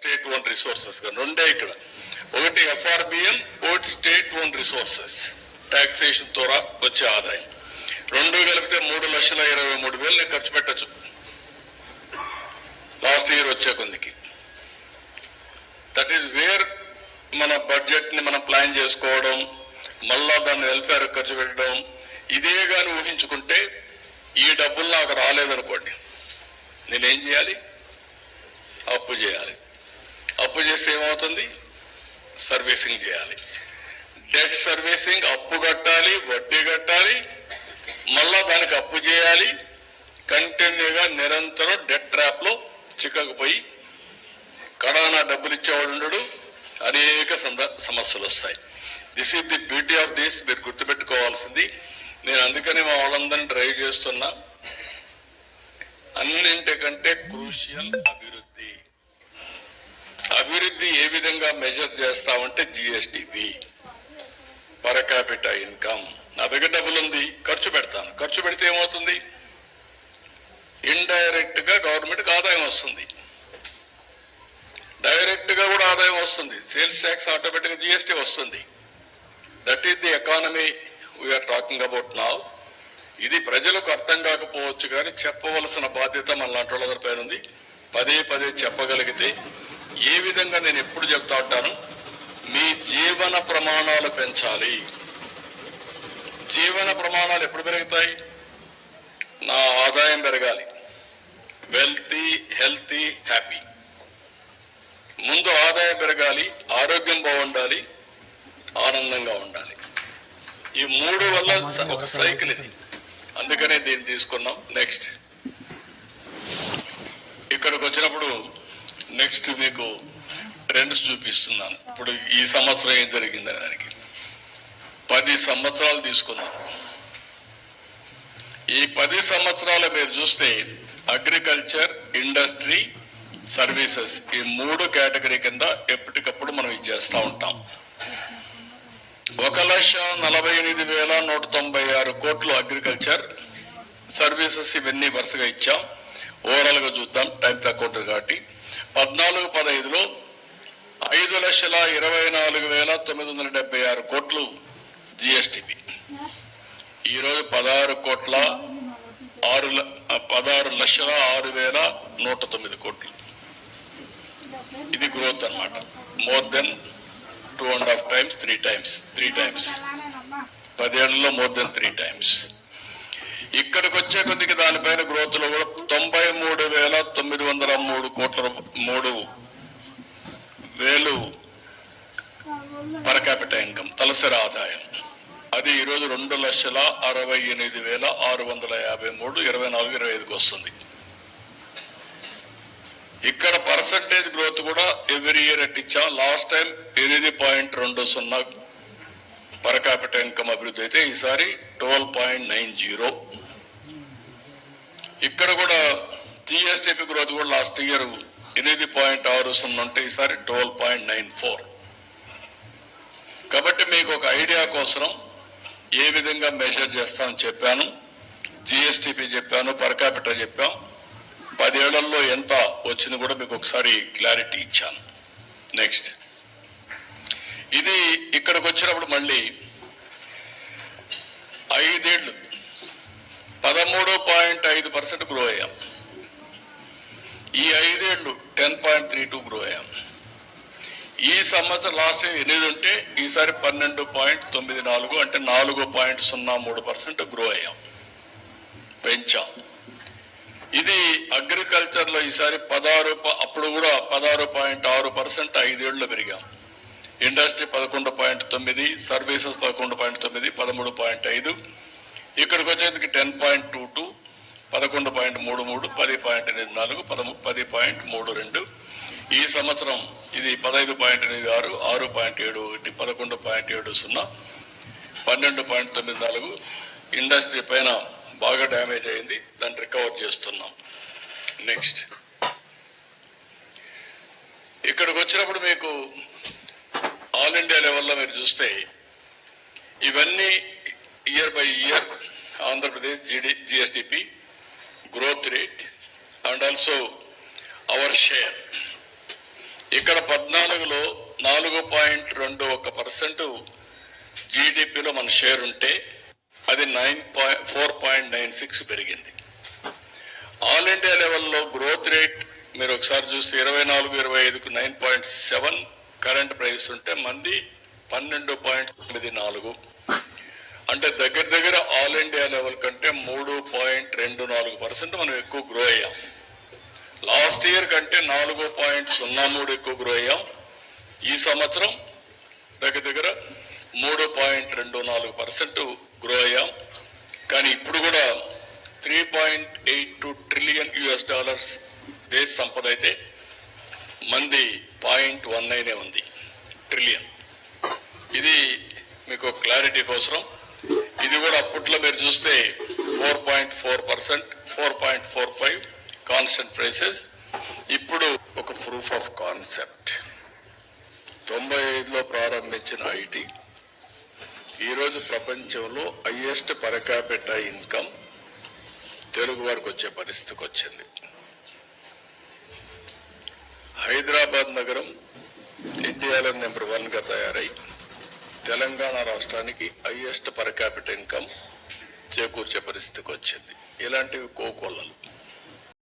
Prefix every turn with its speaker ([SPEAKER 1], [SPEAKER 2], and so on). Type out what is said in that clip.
[SPEAKER 1] State own resources రెండే ఇక్కడ. ఒకటి ఎఫ్ఆర్బిఎం ఒకటి స్టేట్ ఓన్ రిసోర్సెస్. టాక్సేషన్ ద్వారా వచ్చే ఆదాయం. రెండు కలిపితే మూడు లక్షల ఇరవై మూడు వేలు నేను ఖర్చు పెట్టచ్చు. లాస్ట్ ఇయర్ వచ్చే కొందికి దట్ ఈస్ వేర్ మన బడ్జెట్ని మనం ప్లాన్ చేసుకోవడం మళ్ళా దాన్ని వెల్ఫేర్ ఖర్చు పెట్టడం ఇదే కానీ ఊహించుకుంటే ఈ డబ్బులు నాకు రాలేదనుకోండి. నేనేం చేయాలి? అప్పు చేయాలి. అప్పు చేస్తే ఏమవుతుంది? సర్వీసింగ్ చేయాలి. డెట్ సర్వీసింగ్ అప్పు కట్టాలి వడ్డీ కట్టాలి మళ్ళా దానికి అప్పు చేయాలి. కంటిన్యూగా నిరంతరం డెట్ ట్రాప్లో చిక్కకపోయి కడానా డబ్బులు ఇచ్చేవాడు ఉండడు. అనేక సమస్యలు వస్తాయి. This is the beauty of this మీరు గుర్తుపెట్టుకోవాల్సింది. నేను అందుకని మా వాళ్ళందరినీ డ్రైవ్ చేస్తున్నా. అన్నింటికంటే క్రూషియల్ అభివృద్ధి అభివృద్ధి ఏ విధంగా మెజర్ చేస్తామంటే జిఎస్డిపి పర్ క్యాపిటల్ ఇన్కమ్ నా దగ్గర డబ్బులు ఉంది ఖర్చు పెడతాను. ఖర్చు పెడితే ఏమవుతుంది? ఇండైరెక్ట్గా గవర్నమెంట్ ఆదాయం వస్తుంది. డైరెక్ట్గా కూడా ఆదాయం వస్తుంది. సేల్స్ ట్యాక్స్ ఆటోమేటిక్ జిఎస్టీ వస్తుంది. That is the economy we're talking about now ఇది ప్రజలకు అర్థం కాకపోవచ్చు కానీ చెప్పవలసిన బాధ్యత మన లాంటి వాళ్ళ పైన ఉంది. పదే పదే చెప్పగలిగితే ఏ విధంగా నేను ఎప్పుడు చెప్తా ఉంటాను? మీ జీవన ప్రమాణాలు పెంచాలి. జీవన ప్రమాణాలు ఎప్పుడు పెరుగుతాయి? నా ఆదాయం పెరగాలి. Wealthy healthy happy. ముందు ఆదాయం పెరగాలి ఆరోగ్యం బాగుండాలి ఆనందంగా ఉండాలి. ఈ మూడు వల్ల ఒక సైకిల్ ఇది. అందుకనే దీన్ని తీసుకున్నాం. నెక్స్ట్. ఇక్కడికి వచ్చినప్పుడు నెక్స్ట్ మీకు ట్రెండ్స్ చూపిస్తున్నాను. ఇప్పుడు ఈ సంవత్సరం ఏం జరిగిందని దానికి. పది సంవత్సరాలు తీసుకున్నాను ఈ పది సంవత్సరాల మీరు చూస్తే అగ్రికల్చర్ ఇండస్ట్రీ సర్వీసెస్ ఈ మూడు కేటగిరీ కింద ఎప్పటికప్పుడు మనం ఇది చేస్తూ ఉంటాం. ఒక లక్ష నలభై ఎనిమిది వేల నూట తొంభై ఆరు కోట్లు అగ్రికల్చర్ సర్వీసెస్ ఇవన్నీ వరుసగా ఇచ్చాం. ఓవరాల్గా చూద్దాం టైం తక్కువ ఉంటుంది కాబట్టి. పద్నాలుగు పదహైదులో ఐదు లక్షల ఇరవై నాలుగు వేల తొమ్మిది వందల డెబ్బై ఆరు కోట్లు జిఎస్టిపి ఈరోజు పదహారు కోట్ల ఆరు ల- పదహారు లక్షల ఆరు వేల నూట తొమ్మిది కోట్లు. ఇది గ్రోత్ అన్నమాట. More than two and half times three times three times. పదేళ్ళలో మోర్ దెన్ త్రీ టైమ్స్. ఇక్కడికి వచ్చే కొద్దికి దానిపైన గ్రోత్లో కూడా తొంభై మూడు వేల తొమ్మిది వందల మూడు కోట్ల మూడు వేలు పరకాపిట ఇన్కమ్ తలసరి ఆదాయం. అది ఈరోజు రెండు లక్షల అరవై ఎనిమిది వేల ఆరు వందల యాభై మూడు ఇరవై నాలుగు ఇరవై ఐదుకి వస్తుంది. ఇక్కడ పర్సంటేజ్ గ్రోత్ కూడా ఎవ్రీ ఇయర్ ఎట్టించా లాస్ట్ టైం ఎనిమిది పాయింట్ రెండు సున్నా పరకాపిట ఇన్కమ్ అభివృద్ధి అయితే ఈసారి ట్వెల్వ్ పాయింట్ నైన్ జీరో ఇక్కడ కూడా జిఎస్టిపి గ్రోత్ కూడా లాస్ట్ ఇయర్ ఎనిమిది పాయింట్ ఆరు సున్నా ఉంటే ఈసారి ట్వెల్వ్ పాయింట్ నైన్ ఫోర్ కాబట్టి మీకు ఒక ఐడియా కోసం ఏ విధంగా మెజర్ చేస్తామని చెప్పాను. జిఎస్టిపి చెప్పాను పర్ చెప్పాం. పదేళ్ళలో ఎంత వచ్చింది కూడా మీకు ఒకసారి క్లారిటీ ఇచ్చాను. నెక్స్ట్ ఇది ఇక్కడికి వచ్చినప్పుడు మళ్ళీ ఐదేళ్ళు పదమూడు పాయింట్ ఐదు పర్సెంట్ గ్రో అయ్యాం. ఈ ఐదేళ్ళు ten point three two grow అయ్యాం. ఈ సంవత్సరం లాస్ట్ ఎనిమిది ఉంటే ఈసారి పన్నెండు పాయింట్ తొమ్మిది నాలుగు అంటే నాలుగు పాయింట్ సున్నా మూడు పర్సెంట్ గ్రో అయ్యాం. పెంచాం. ఇది అగ్రికల్చర్లో ఈసారి పదహారు అప్పుడు కూడా పదహారు పాయింట్ ఆరు పర్సెంట్ ఐదేళ్ళు పెరిగాం. ఇండస్ట్రీ పదకొండు పాయింట్ తొమ్మిది సర్వీసెస్ పదకొండు పాయింట్ తొమ్మిది పదమూడు పాయింట్ ఐదు ఇక్కడికి వచ్చేందుకు టెన్ పాయింట్ టూ టూ పదకొండు పాయింట్ మూడు మూడు పది పాయింట్ ఎనిమిది నాలుగు పదము పది పాయింట్ మూడు రెండు. ఈ సంవత్సరం ఇది పదహైదు పాయింట్ ఎనిమిది ఆరు ఆరు పాయింట్ ఏడు ఒకటి పదకొండు పాయింట్ ఏడు సున్నా పన్నెండు పాయింట్ తొమ్మిది నాలుగు. ఇండస్ట్రీ పైన బాగా డ్యామేజ్ అయింది దాన్ని రికవర్ చేస్తున్నాం. నెక్స్ట్ ఇక్కడికి వచ్చినప్పుడు మీకు ఆల్ ఇండియా లెవెల్లో మీరు చూస్తే ఇవన్నీ year by year Andhra Pradesh GD GSDP growth rate and also our share ఇక్కడ పద్నాలుగులో నాలుగు పాయింట్ రెండు ఒక పర్సెంట్ జీడిపిలో మన షేర్ ఉంటే అది nine point four point nine six పెరిగింది. ఆల్ ఇండియా లెవెల్లో గ్రోత్ రేట్ మీరు ఒకసారి చూస్తే ఇరవై నాలుగు ఇరవై ఐదుకు nine point seven current price ఉంటే మంది పన్నెండు పాయింట్ తొమ్మిది నాలుగు. అంటే దగ్గర దగ్గర ఆల్ ఇండియా లెవెల్ కంటే మూడు పాయింట్ రెండు నాలుగు పర్సెంట్ మనం ఎక్కువ గ్రో అయ్యాం. లాస్ట్ ఇయర్ కంటే నాలుగు పాయింట్ సున్నా మూడు ఎక్కువ గ్రో అయ్యాం. ఈ సంవత్సరం దగ్గర దగ్గర మూడు పాయింట్ రెండు నాలుగు పర్సెంట్ గ్రో అయ్యాం. కానీ ఇప్పుడు కూడా three point eight two trillion US dollars దేశ సంపద అయితే మంది పాయింట్ వన్ నైనే ఉంది. ట్రిలియన్ ఇది మీకు క్లారిటీ కోసం ఇది కూడా అప్పట్లో మీరు చూస్తే four point four percent four point four five constant prices ఇప్పుడు ఒక ప్రూఫ్ ఆఫ్ కాన్సెప్ట్ తొంభై ఐదులో ప్రారంభించిన ఐటీ. ఈరోజు ప్రపంచంలో హయ్యెస్ట్ పరకాపెట్ట ఇన్కమ్ తెలుగు వారికి వచ్చే పరిస్థితికి వచ్చింది. హైదరాబాద్ నగరం ఇండియాలో నెంబర్ వన్గా తయారై తెలంగాణ రాష్ట్రానికి హైయెస్ట్ పర్ క్యాపిటల్ ఇన్కమ్ చేకూర్చే పరిస్థితికి వచ్చింది. ఇలాంటివి కోకొల్లలు.